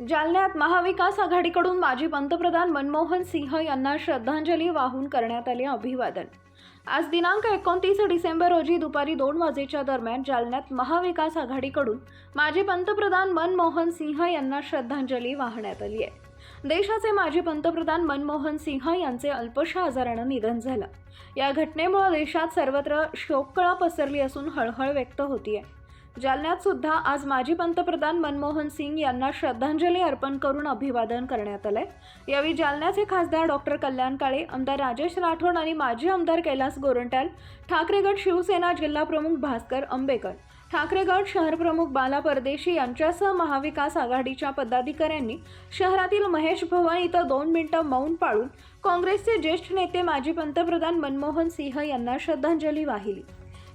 जालन्यात महाविकास आघाडीकडून माजी पंतप्रधान मनमोहन सिंह यांना श्रद्धांजली वाहून करण्यात आले अभिवादन. आज दिनांक एकोणतीस डिसेंबर रोजी दुपारी दोन वाजेच्या दरम्यान जालन्यात महाविकास आघाडीकडून माजी पंतप्रधान मनमोहन सिंह यांना श्रद्धांजली वाहण्यात आली आहे. देशाचे माजी पंतप्रधान मनमोहन सिंह यांचे अल्पशा आजारानं निधन झालं. या घटनेमुळे देशात सर्वत्र शोककळा पसरली असून हळहळ व्यक्त होतीये. जालन्यात सुद्धा आज माजी पंतप्रधान मनमोहन सिंग यांना श्रद्धांजली अर्पण करून अभिवादन करण्यात आलंय. यावेळी जालन्याचे खासदार डॉक्टर कल्याण काळे आमदार राजेश राठोड आणि माजी आमदार कैलास गोरंट्याल ठाकरेगड शिवसेना जिल्हाप्रमुख भास्कर आंबेकर ठाकरेगड शहरप्रमुख बाला परदेशी यांच्यासह महाविकास आघाडीच्या पदाधिकाऱ्यांनी शहरातील महेश भवन इथं दोन मिनिटं मौन पाळून काँग्रेसचे ज्येष्ठ नेते माजी पंतप्रधान मनमोहन सिंह यांना श्रद्धांजली वाहिली.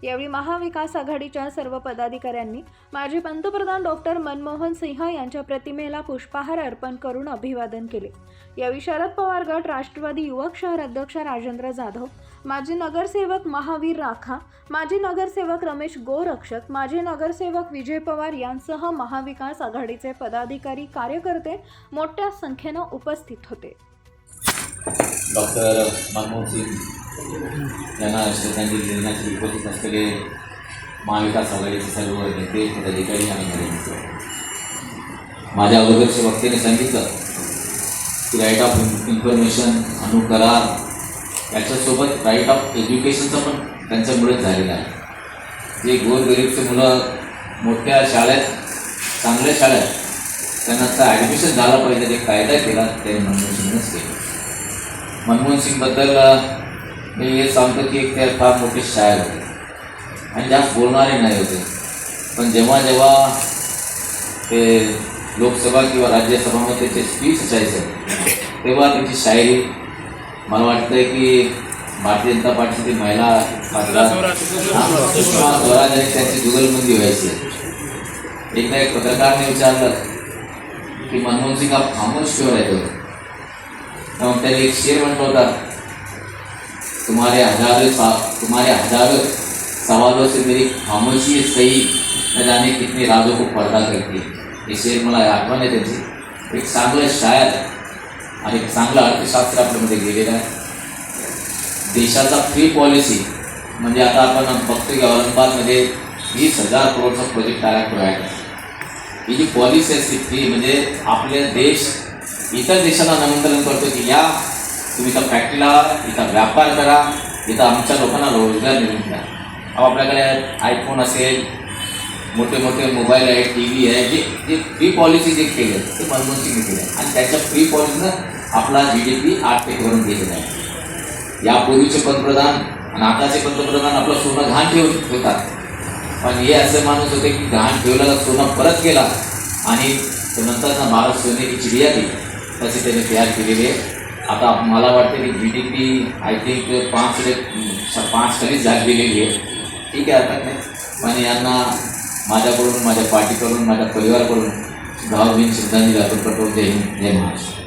यावेळी महाविकास आघाडीच्या सर्व पदाधिकाऱ्यांनी माजी पंतप्रधान डॉक्टर मनमोहन सिंह यांच्या प्रतिमेला पुष्पहार अर्पण करून अभिवादन केले. यावेळी शरद पवार गट राष्ट्रवादी युवक शहर अध्यक्ष राजेंद्र जाधव माजी नगरसेवक महावीर राखा माजी नगरसेवक रमेश गोरक्षक माजी नगरसेवक विजय पवार यांसह महाविकास आघाडीचे पदाधिकारी कार्यकर्ते मोठ्या संख्येनं उपस्थित होते. डॉक्टर मनमोहन सिंग त्यांना श्रद्धांजली देण्याची उपस्थित असलेले महाविकास आघाडीचे सर्व नेते पदाधिकारी आणि नागरिक. माझ्या अगोदरच्या वक्त्याने सांगितलं की राईट ऑफ इन्फॉर्मेशन अनुकरार याच्यासोबत राईट ऑफ एज्युकेशनचा पण त्यांच्यामुळेच झालेला आहे. जे गोरगरीबचे मुलं मोठ्या शाळेत चांगल्या शाळेत त्यांना ॲडमिशन झालं पाहिजे जे कायदा केला ते मनमोहन सिंगनंच केलं. मनमोहन सिंगबद्दल मी हे सांगतो की एक ते फार मोठे शायर होते. आणि जास्त बोलणारे नाही होते. पण जेव्हा जेव्हा ते लोकसभा किंवा राज्यसभामध्ये त्याचे स्पीच असायचे तेव्हा त्याची शायरी मला वाटतंय की भारतीय जनता पार्टीची महिला खासदार सुषमा स्वराज आणि त्यांची जुगलबंदी व्हायची. एकदा एक पत्रकारने विचारलं की मनमोहन सिंग हा खामोश क्यों आहे तो हो? तेव्हा त्याने एक शेर म्हटलं होता तुम्हारे हजारों तुम्हारे हजारों सवालों से मेरी खामोशी सही न जाने कितने राजों को पर्दा करती है। हे शेर मला आठवण आहे त्यांची एक चांगलं शायर आणि एक चांगलं अर्थशास्त्र आपल्यामध्ये गेलेलं आहे. देशाचा फ्री पॉलिसी म्हणजे आता आपण बघतो की औरंगाबादमध्ये वीस हजार करोडचा प्रोजेक्ट आला प्रोव्हाइड ही जी पॉलिसी असते फ्री म्हणजे आपले देश इतर देशांना निमंत्रण करतो की या तुम्ही इथं फॅक्टरीला इथं व्यापार करा इथं आमच्या लोकांना रोजगार मिळून द्या. अहो आपल्याकडे आयफोन असेल मोठे मोठे मोबाईल आहे टी व्ही आहे जे जे फ्री पॉलिसी जे केलं ते मनमोहन सिंगने केले आणि त्याच्या फ्री पॉलिसीनं आपला जी डी पी आठ टक्केवरून गेलेला आहे यापूर्वीचे पंतप्रधान आणि आताचे पंतप्रधान आपलं सोनं घाण ठेवून होतात. पण हे असे माणूस होते की घाण ठेवलेलं सोनं परत गेला आणि तो नंतर भारत सोने की चिडिया ती तसे त्याने तयार केलेली आहे आता मला वाटतं की G D P I think पाच पाच खालीच जाग गेलेली आहे. ठीक आहे आता. नाही पण यांना माझ्याकडून माझ्या पार्टीकडून माझ्या परिवाराकडून भावभीन श्रद्धांजली अर्पण करतो. जय हिंद जय महाराष्ट्र.